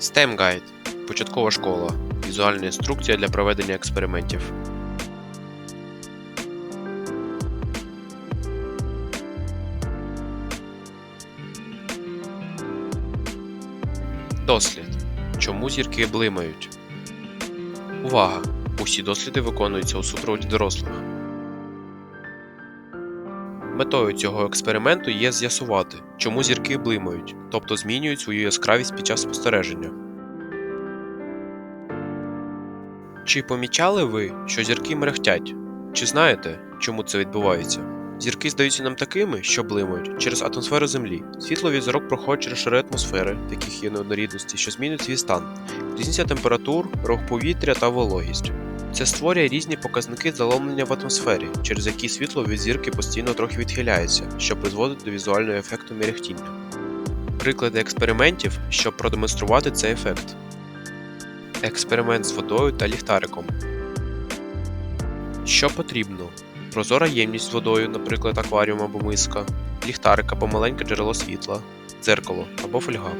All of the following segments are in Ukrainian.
STEM Guide – початкова школа. Візуальна інструкція для проведення експериментів. Дослід. Чому зірки блимають? Увага! Усі досліди виконуються у супроводі дорослих. Метою цього експерименту є з'ясувати, чому зірки блимають, тобто змінюють свою яскравість під час спостереження. Чи помічали ви, що зірки мерехтять? Чи знаєте, чому це відбувається? Зірки здаються нам такими, що блимають через атмосферу Землі. Світло від зірок проходить через шари атмосфери, в яких є неоднорідності, що змінюють свій стан, різниця температур, рух повітря та вологість. Це створює різні показники заломлення в атмосфері, через які світло від зірки постійно трохи відхиляється, що призводить до візуального ефекту мерехтіння. Приклади експериментів, щоб продемонструвати цей ефект. Експеримент з водою та ліхтариком. Що потрібно? Прозора ємність з водою, наприклад, акваріум або миска, ліхтарик або маленьке джерело світла, дзеркало або фольга.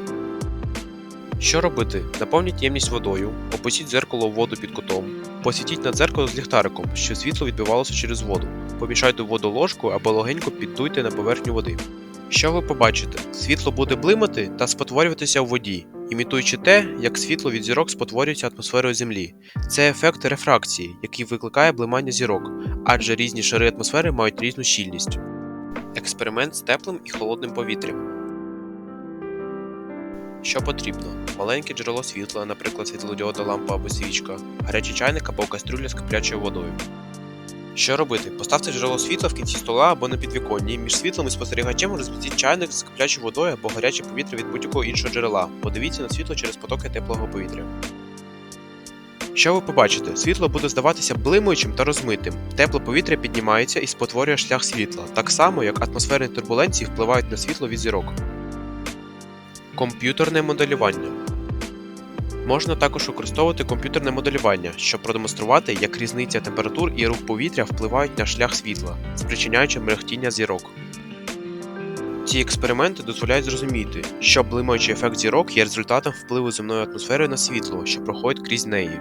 Що робити? Наповніть ємність водою, опустіть дзеркало в воду під кутом, посвітіть на дзеркало з ліхтариком, щоб світло відбивалося через воду. Помішайте в воду ложку або легенько піддуйте на поверхню води. Що ви побачите? Світло буде блимати та спотворюватися у воді, імітуючи те, як світло від зірок спотворюється атмосферою Землі. Це ефект рефракції, який викликає блимання зірок, адже різні шари атмосфери мають різну щільність. Експеримент з теплим і холодним повітрям. Що потрібно? Маленьке джерело світла, наприклад, світлодіодна лампа або свічка, гарячий чайник або кастрюля з киплячою водою. Що робити? Поставте джерело світла в кінці стола або на підвіконні. Між світлом і спостерігачем розмістіть чайник з киплячою водою або гаряче повітря від будь-якого іншого джерела. Подивіться на світло через потоки теплого повітря. Що ви побачите? Світло буде здаватися блимаючим та розмитим. Тепле повітря піднімається і спотворює шлях світла, так само як атмосферні турбуленції впливають на світло від зірок. Комп'ютерне моделювання. Можна також використовувати комп'ютерне моделювання, щоб продемонструвати, як різниця температур і рух повітря впливають на шлях світла, спричиняючи мерехтіння зірок. Ці експерименти дозволяють зрозуміти, що блимаючий ефект зірок є результатом впливу земної атмосфери на світло, що проходить крізь неї.